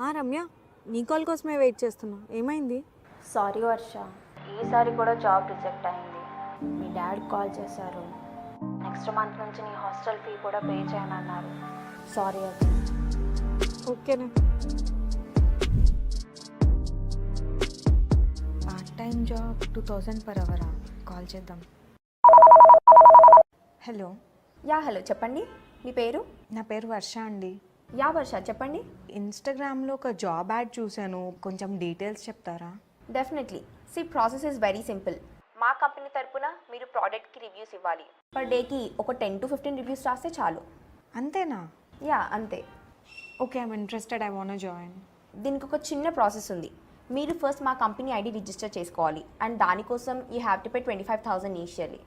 ఆ రమ్య నీ కాల్ కోసమే వెయిట్ చేస్తున్నా. ఏమైంది? సారీ వర్ష. ఈసారి కూడా జాబ్ రిజెక్ట్ అయింది. మీ డాడ్ కాల్ చేశారు. నెక్స్ట్ మంత్ నుంచి నీ హాస్టల్ ఫీ కూడా పే చేయనన్నారు. సారీ అది ఓకేనే. Part time job two thousand per అవరా? కాల్ చేద్దాం. హలో. Yeah hello. చెప్పండి. మీ పేరు? నా పేరు వర్ష అండి. యా వర్ష చెప్పండి. ఇన్స్టాగ్రామ్లో ఒక జాబ్ యాడ్ చూశాను. కొంచెం డీటెయిల్స్ చెప్తారా? Definitely the process is very simple మా కంపెనీ తరపున మీరు ప్రోడక్ట్కి రివ్యూస్ ఇవ్వాలి. పర్ డేకి ఒక టెన్ టు ఫిఫ్టీన్ రివ్యూస్ రాస్తే చాలు. అంతేనా? యా అంతే. Okay I'm interested I want join దీనికి ఒక చిన్న ప్రాసెస్ ఉంది. మీరు ఫస్ట్ మా కంపెనీ ఐడి రిజిస్టర్ చేసుకోవాలి. అండ్ దానికోసం you have to pay twenty five thousand initially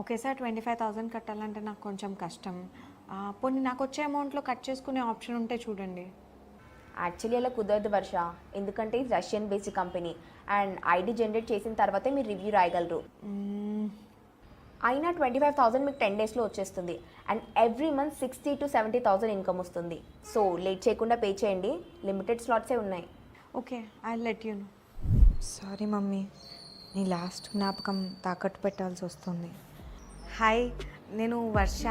ఒకేసారి ట్వంటీ ఫైవ్ థౌసండ్ కట్టాలంటే నాకు కొంచెం కష్టం. పోనీ నాకు వచ్చే అమౌంట్లో కట్ చేసుకునే ఆప్షన్ ఉంటే చూడండి. యాక్చువల్లీ అలా కుదరదు వర్ష. ఎందుకంటే ఇది Russian based company. And ID generate చేసిన తర్వాతే మీరు రివ్యూ రాయగలరు. అయినా ట్వంటీ ఫైవ్ థౌసండ్ మీకు టెన్ డేస్లో వచ్చేస్తుంది. And every month sixty two seventy thousand income వస్తుంది. సో లేట్ చేయకుండా పే చేయండి. లిమిటెడ్ స్లాట్సే ఉన్నాయి. Okay I let you sorry mummy. నీ లాస్ట్ జ్ఞాపకం తాకట్టు పెట్టాల్సి వస్తుంది. హాయ్. నేను Varsha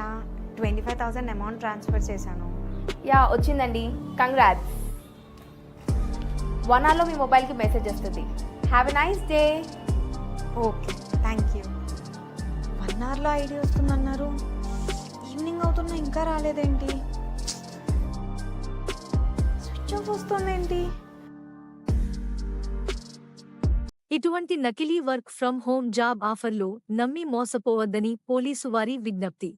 twenty five thousand amount transfer చేశాను. యా వచ్చిందండి. కంగ్రాట్స్ వన్ అవర్లో మీ మొబైల్కి మెసేజ్ వస్తుంది. Have a nice day okay thank you one అవర్లో ఐడి వస్తుందన్నారు. ఈవినింగ్ అవుతున్నా ఇంకా రాలేదేంటి? స్విచ్ ఆఫ్ వస్తుందేంటి? ఇటువంటి నకిలీ వర్క్ ఫ్రం హోమ్ జాబ్ ఆఫర్లో నమ్మి మోసపోవద్దని పోలీసు వారి విజ్ఞప్తి